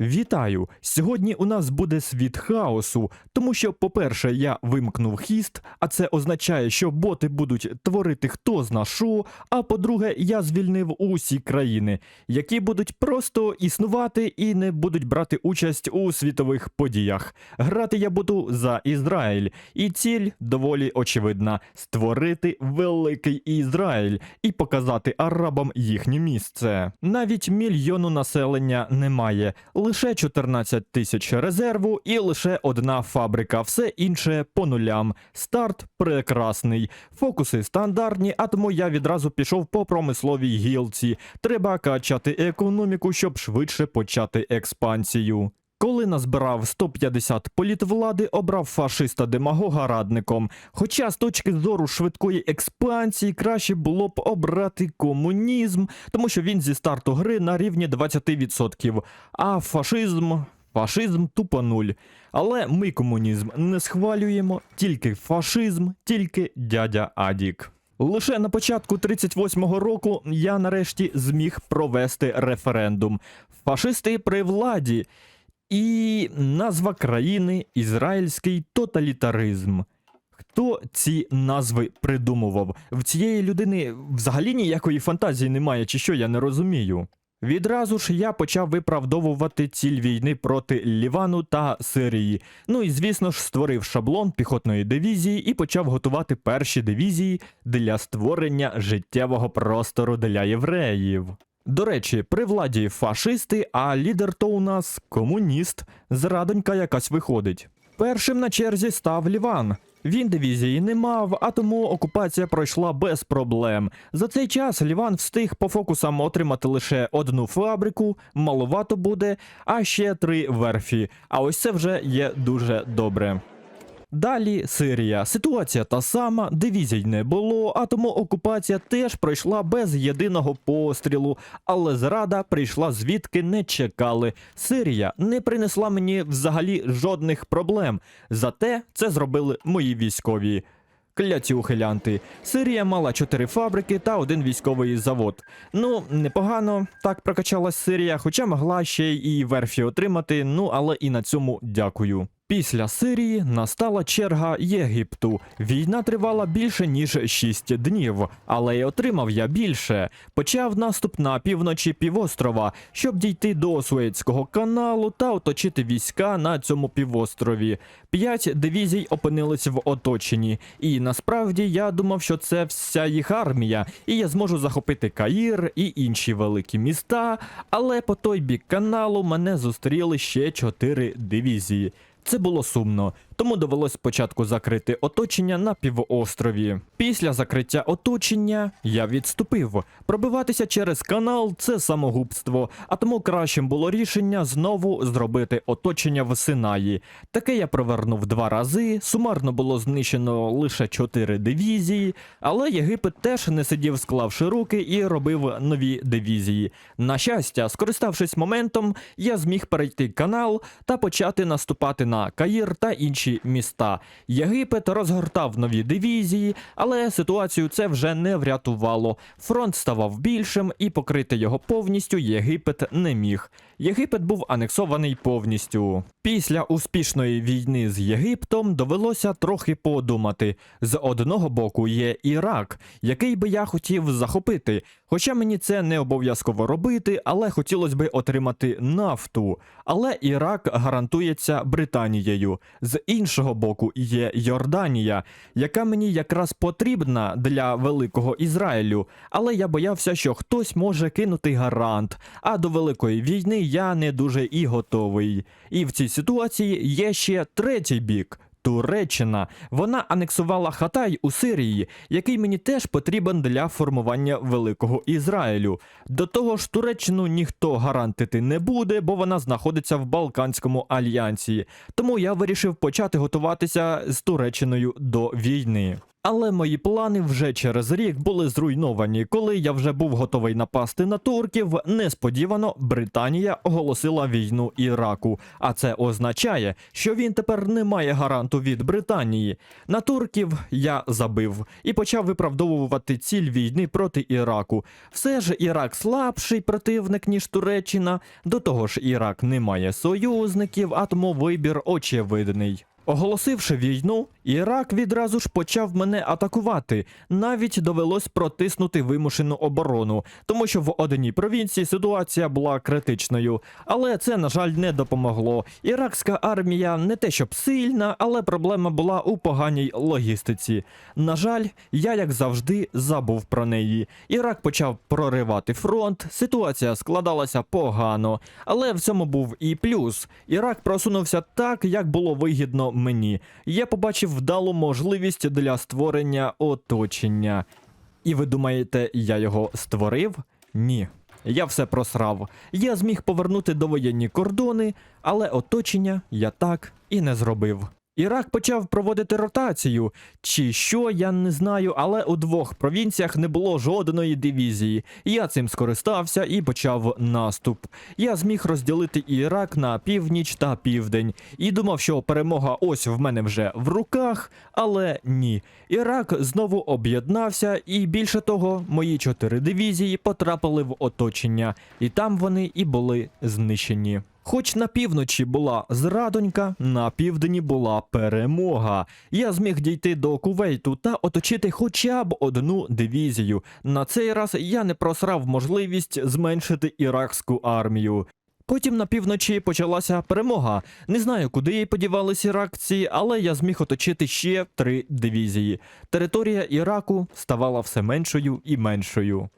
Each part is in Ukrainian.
Вітаю! Сьогодні у нас буде світ хаосу, тому що, по-перше, я вимкнув хіст, а це означає, що боти будуть творити хто зна що, а по-друге, я звільнив усі країни, які будуть просто існувати і не будуть брати участь у світових подіях. Грати я буду за Ізраїль, і ціль доволі очевидна: створити великий Ізраїль і показати арабам їхнє місце. Навіть мільйону населення немає лише 14 тисяч резерву і лише одна фабрика. Все інше по нулям. Старт прекрасний. Фокуси стандартні, а тому я відразу пішов по промисловій гілці. Треба качати економіку, щоб швидше почати експансію. Коли назбирав 150 політвлади, обрав фашиста демагога радником. Хоча з точки зору швидкої експансії краще було б обрати комунізм, тому що він зі старту гри на рівні 20%, а фашизм. Фашизм тупо нуль. Але ми комунізм не схвалюємо, тільки фашизм, тільки дядя Адік. Лише на початку 38-го року я нарешті зміг провести референдум. Фашисти при владі. І назва країни Ізраїльський тоталітаризм. Хто ці назви придумував? В цієї людини взагалі ніякої фантазії немає, чи що я не розумію. Відразу ж я почав виправдовувати ціль війни проти Лівану та Сирії. Ну і звісно ж створив шаблон піхотної дивізії і почав готувати перші дивізії для створення життєвого простору для євреїв. До речі, при владі фашисти, а лідер то у нас комуніст, зрадонька якась виходить. Першим на черзі став Ліван. Він дивізії не мав, а тому окупація пройшла без проблем. За цей час Ліван встиг по фокусам отримати лише одну фабрику, маловато буде, а ще три верфі. А ось це вже є дуже добре. Далі Сирія. Ситуація та сама, дивізій не було, а тому окупація теж пройшла без єдиного пострілу, але зрада прийшла звідки не чекали. Сирія не принесла мені взагалі жодних проблем. Зате це зробили мої військові. Кляті ухилянти. Сирія мала чотири фабрики та один військовий завод. Ну, непогано так прокачалась Сирія, хоча могла ще й верфі отримати, ну але і на цьому дякую. Після Сирії настала черга Єгипту. Війна тривала більше ніж 6 днів, але й отримав я більше. Почав наступ на півночі півострова, щоб дійти до Суецького каналу та оточити війська на цьому півострові. П'ять дивізій опинились в оточенні, і насправді я думав, що це вся їх армія, і я зможу захопити Каїр і інші великі міста. Але по той бік каналу мене зустріли ще чотири дивізії. Це було сумно, тому довелось спочатку закрити оточення на півострові. Після закриття оточення я відступив. Пробиватися через канал це самогубство, а тому кращим було рішення знову зробити оточення в Синаї. Таке я провернув два рази. Сумарно було знищено лише чотири дивізії, але Єгипет теж не сидів, склавши руки, і робив нові дивізії. На щастя, скориставшись моментом, я зміг перейти канал та почати наступати на Каїр та інші міста. Єгипет розгортав нові дивізії, але ситуацію це вже не врятувало. Фронт ставав більшим, і покрити його повністю Єгипет не міг. Єгипет був анексований повністю. Після успішної війни з Єгиптом довелося трохи подумати. З одного боку є Ірак, який би я хотів захопити. Хоча мені це не обов'язково робити, але хотілося би отримати нафту. Але Ірак гарантується Британією. З іншого боку є Йорданія, яка мені якраз потрібна для великого Ізраїлю. Але я боявся, що хтось може кинути гарант. А до великої війни я не дуже і готовий. І в цій ситуації є ще третій бік. Туреччина. Вона анексувала Хатай у Сирії, який мені теж потрібен для формування великого Ізраїлю. До того ж, Туреччину ніхто гарантити не буде, бо вона знаходиться в Балканському альянсі. Тому я вирішив почати готуватися з Туреччиною до війни. Але мої плани вже через рік були зруйновані. Коли я вже був готовий напасти на турків, несподівано Британія оголосила війну Іраку. А це означає, що він тепер не має гаранту від Британії. На турків я забив і почав виправдовувати ціль війни проти Іраку. Все ж Ірак слабший противник, ніж Туреччина. До того ж, Ірак не має союзників, а тому вибір очевидний. Оголосивши війну, Ірак відразу ж почав мене атакувати. Навіть довелось протиснути вимушену оборону, тому що в одній провінції ситуація була критичною. Але це, на жаль, не допомогло. Іракська армія не те щоб сильна, але проблема була у поганій логістиці. На жаль, я, як завжди, забув про неї. Ірак почав проривати фронт, ситуація складалася погано. Але в цьому був і плюс. Ірак просунувся так, як було вигідно мені. Я побачив вдалу можливість для створення оточення. І ви думаєте, я його створив? Ні. Я все просрав. Я зміг повернути довоєнні кордони, але оточення я так і не зробив. Ірак почав проводити ротацію, чи що я не знаю, але у двох провінціях не було жодної дивізії. Я цим скористався і почав наступ. Я зміг розділити Ірак на північ та південь і думав, що перемога ось в мене вже в руках, але ні. Ірак знову об'єднався, і більше того, мої чотири дивізії потрапили в оточення, і там вони і були знищені. Хоч на півночі була зрадонька, на півдні була перемога. Я зміг дійти до Кувейту та оточити хоча б одну дивізію. На цей раз я не просрав можливість зменшити іракську армію. Потім на півночі почалася перемога. Не знаю, куди їй подівались іракці, але я зміг оточити ще три дивізії. Територія Іраку ставала все меншою і меншою.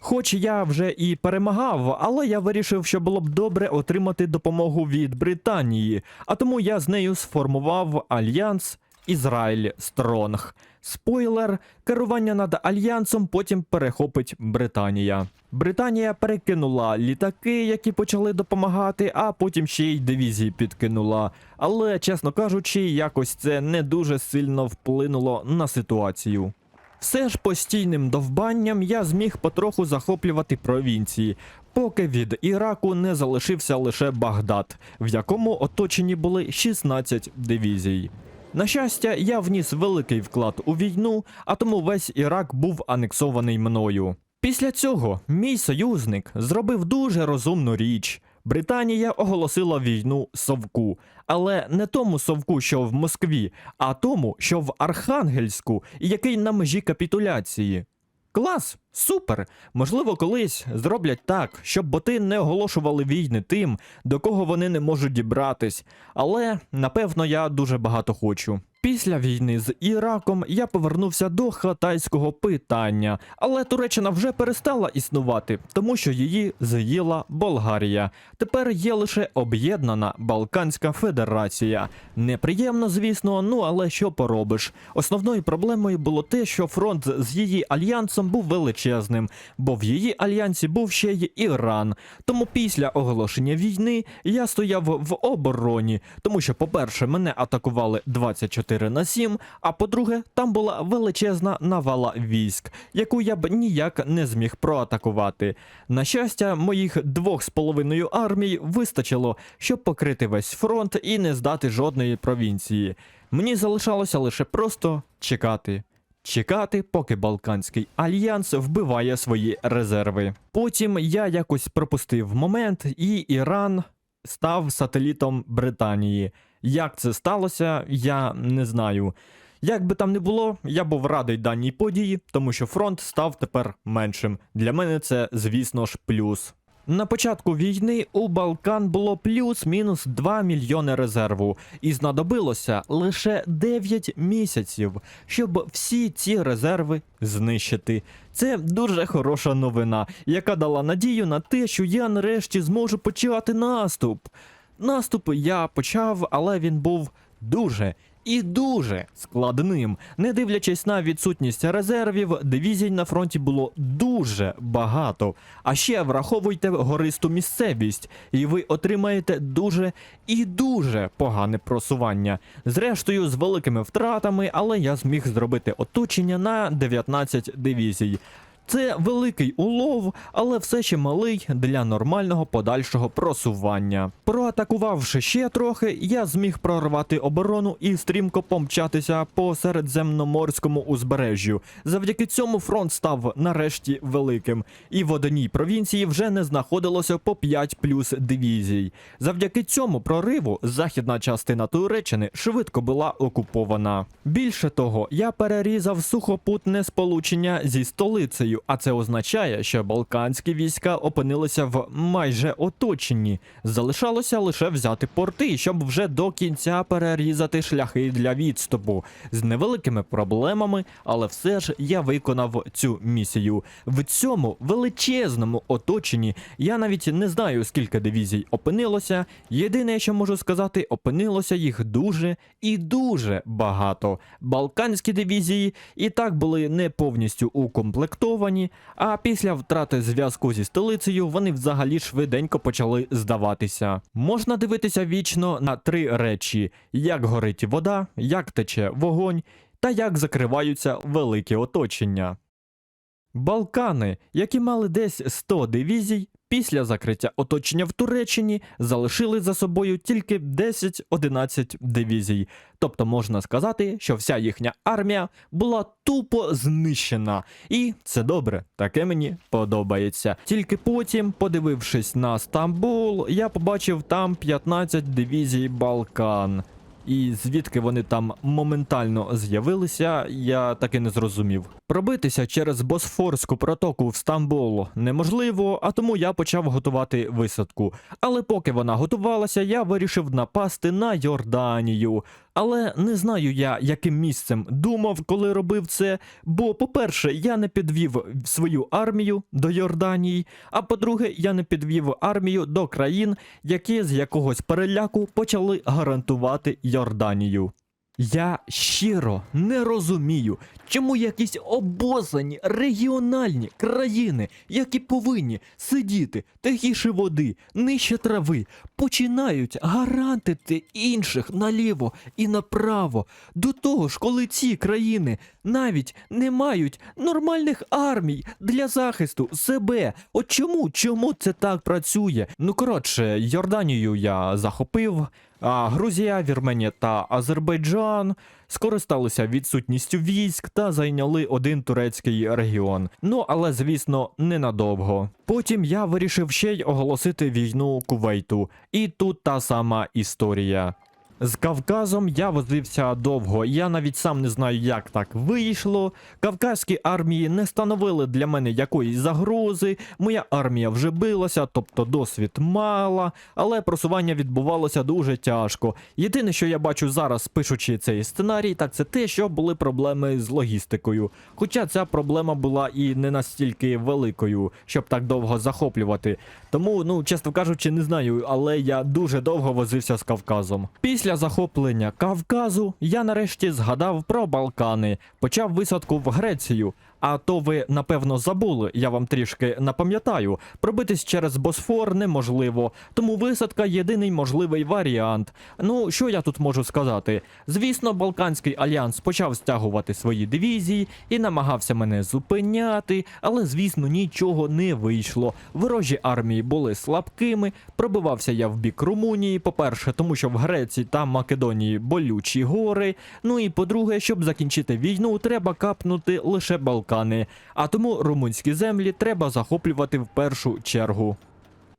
Хоч я вже і перемагав, але я вирішив, що було б добре отримати допомогу від Британії, а тому я з нею сформував альянс Ізраїль Стронг. Спойлер, керування над альянсом потім перехопить Британія. Британія перекинула літаки, які почали допомагати, а потім ще й дивізії підкинула. Але, чесно кажучи, якось це не дуже сильно вплинуло на ситуацію. Все ж постійним довбанням я зміг потроху захоплювати провінції, поки від Іраку не залишився лише Багдад, в якому оточені були 16 дивізій. На щастя, я вніс великий вклад у війну, а тому весь Ірак був анексований мною. Після цього мій союзник зробив дуже розумну річ. Британія оголосила війну Совку, але не тому совку, що в Москві, а тому, що в Архангельську, який на межі капітуляції. Клас, супер! Можливо, колись зроблять так, щоб боти не оголошували війни тим, до кого вони не можуть дібратись. Але напевно я дуже багато хочу. Після війни з Іраком я повернувся до хатайського питання, але Туреччина вже перестала існувати, тому що її з'їла Болгарія. Тепер є лише об'єднана Балканська Федерація. Неприємно, звісно, ну але що поробиш. Основною проблемою було те, що фронт з її альянсом був величезним, бо в її альянсі був ще й Іран. Тому після оголошення війни я стояв в обороні, тому що, по-перше, мене атакували 24 на 7, а по-друге, там була величезна навала військ, яку я б ніяк не зміг проатакувати. На щастя, моїх двох з половиною армій вистачило, щоб покрити весь фронт і не здати жодної провінції. Мені залишалося лише просто чекати. Чекати, поки Балканський альянс вбиває свої резерви. Потім я якось пропустив момент, і Іран став сателітом Британії. Як це сталося, я не знаю. Як би там не було, я був радий даній події, тому що фронт став тепер меншим. Для мене це, звісно ж, плюс. На початку війни у Балкан було плюс-мінус 2 мільйони резерву, і знадобилося лише 9 місяців, щоб всі ці резерви знищити. Це дуже хороша новина, яка дала надію на те, що я нарешті зможу почати наступ. Наступ я почав, але він був дуже і дуже складним. Не дивлячись на відсутність резервів, дивізій на фронті було дуже багато. А ще враховуйте гористу місцевість, і ви отримаєте дуже і дуже погане просування. Зрештою, з великими втратами, але я зміг зробити оточення на 19 дивізій. Це великий улов, але все ще малий для нормального подальшого просування. Проатакувавши ще трохи, я зміг прорвати оборону і стрімко помчатися по середземноморському узбережжю. Завдяки цьому фронт став нарешті великим, і в одній провінції вже не знаходилося по 5 плюс дивізій. Завдяки цьому прориву західна частина Туреччини швидко була окупована. Більше того, я перерізав сухопутне сполучення зі столицею, а це означає, що балканські війська опинилися в майже оточенні. Залишалося лише взяти порти, щоб вже до кінця перерізати шляхи для відступу з невеликими проблемами, але все ж я виконав цю місію. В цьому величезному оточенні я навіть не знаю, скільки дивізій опинилося. Єдине, що можу сказати, опинилося їх дуже і дуже багато. Балканські дивізії і так були не повністю укомплектовані, а після втрати зв'язку зі столицею вони взагалі швиденько почали здаватися. Можна дивитися вічно на три речі: як горить вода, як тече вогонь та як закриваються великі оточення. Балкани, які мали десь 100 дивізій, після закриття оточення в Туреччині залишили за собою тільки 10-11 дивізій. Тобто можна сказати, що вся їхня армія була тупо знищена. І це добре, таке мені подобається. Тільки потім, подивившись на Стамбул, я побачив там 15 дивізій Балкан. І звідки вони там моментально з'явилися, я таки не зрозумів. Пробитися через Босфорську протоку в Стамбул неможливо, а тому я почав готувати висадку. Але поки вона готувалася, я вирішив напасти на Йорданію. Але не знаю я, яким місцем думав, коли робив це. Бо, по-перше, я не підвів свою армію до Йорданії, а по-друге, я не підвів армію до країн, які з якогось переляку почали гарантувати Йорданію. Я щиро не розумію, чому якісь обозані регіональні країни, які повинні сидіти тихіше води, нижче трави, починають гарантити інших наліво і направо. До того ж, коли ці країни навіть не мають нормальних армій для захисту себе. От чому? Чому це так працює? Ну коротше, Йорданію я захопив. А Грузія, Вірменія та Азербайджан скористалися відсутністю військ та зайняли один турецький регіон. Ну але звісно, ненадовго. Потім я вирішив ще й оголосити війну Кувейту, і тут та сама історія. З Кавказом я возився довго. Я навіть сам не знаю, як так вийшло. Кавказькі армії не становили для мене якоїсь загрози. Моя армія вже билася, тобто досвід мала, але просування відбувалося дуже тяжко. Єдине, що я бачу зараз, пишучи цей сценарій, так це те, що були проблеми з логістикою. Хоча ця проблема була і не настільки великою, щоб так довго захоплювати. Тому, ну чесно кажучи, не знаю, але я дуже довго возився з Кавказом. Після захоплення Кавказу я нарешті згадав про Балкани, почав висадку в Грецію. А то ви напевно забули, я вам трішки напам'ятаю. Пробитись через Босфор неможливо, тому висадка єдиний можливий варіант. Ну, що я тут можу сказати? Звісно, Балканський альянс почав стягувати свої дивізії і намагався мене зупиняти, але звісно нічого не вийшло. Ворожі армії були слабкими. Пробивався я в бік Румунії. По-перше, тому що в Греції та Македонії болючі гори. Ну і по-друге, щоб закінчити війну, треба капнути лише Балкани. А тому румунські землі треба захоплювати в першу чергу.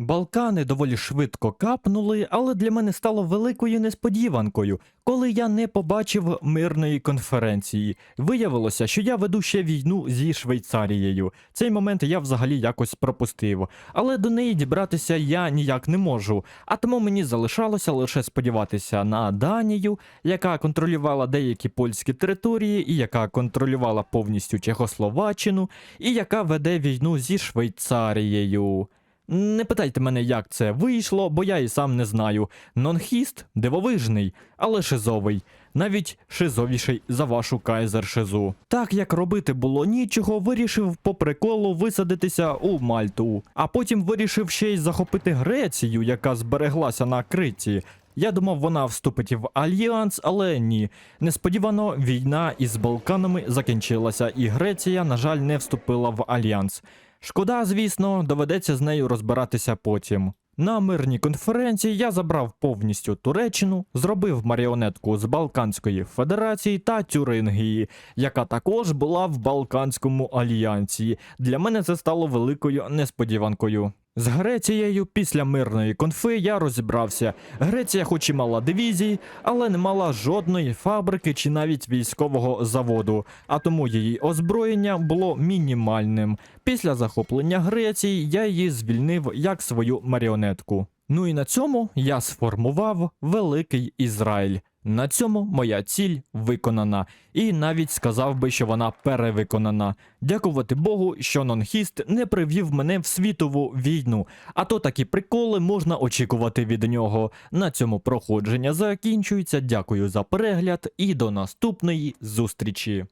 Балкани доволі швидко капнули, але для мене стало великою несподіванкою, коли я не побачив мирної конференції. Виявилося, що я веду ще війну зі Швейцарією. Цей момент я взагалі якось пропустив, але до неї дібратися я ніяк не можу. А тому мені залишалося лише сподіватися на Данію, яка контролювала деякі польські території, і яка контролювала повністю Чехословаччину, і яка веде війну зі Швейцарією. Не питайте мене, як це вийшло, бо я і сам не знаю. Нонхіст дивовижний, але шизовий. Навіть шизовіший за вашу кайзер шизу. Так як робити було нічого, вирішив по приколу висадитися у Мальту, а потім вирішив ще й захопити Грецію, яка збереглася на Криті. Я думав, вона вступить в альянс, але ні. Несподівано війна із Балканами закінчилася, і Греція, на жаль, не вступила в альянс. Шкода, звісно, доведеться з нею розбиратися потім. На мирній конференції я забрав повністю Туреччину, зробив маріонетку з Балканської Федерації та Тюрингії, яка також була в Балканському альянсі. Для мене це стало великою несподіванкою. З Грецією після мирної конфи я розібрався. Греція, хоч і мала дивізій, але не мала жодної фабрики чи навіть військового заводу, а тому її озброєння було мінімальним. Після захоплення Греції я її звільнив як свою маріонетку. Ну і на цьому я сформував великий Ізраїль. На цьому моя ціль виконана, і навіть сказав би, що вона перевиконана. Дякувати Богу, що нонхіст не привів мене в світову війну, а то такі приколи можна очікувати від нього. На цьому проходження закінчується. Дякую за перегляд і до наступної зустрічі.